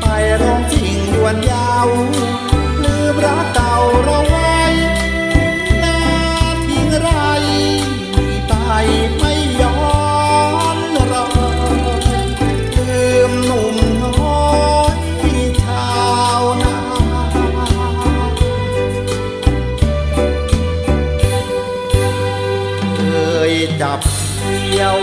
ไปร้องทิ้งยวนยาวลืมรักเก่าเราไว้นาทิ้งไรตายไม่ย้อนรอลืมหนุ่มน้อยชาวนาเคยจับเดียว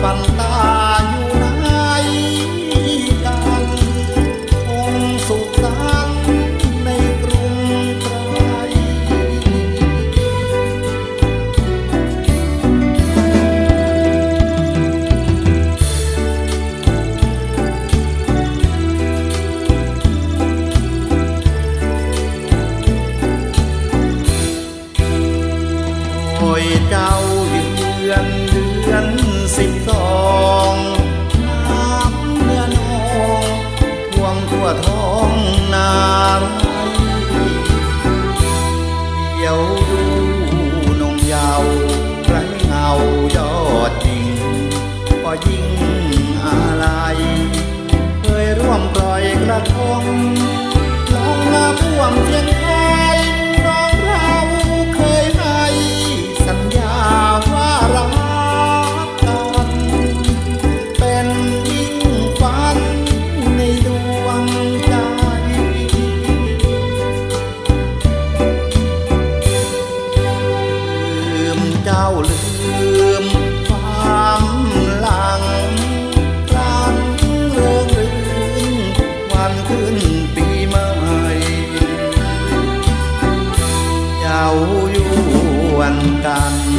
falar. 我已 กัน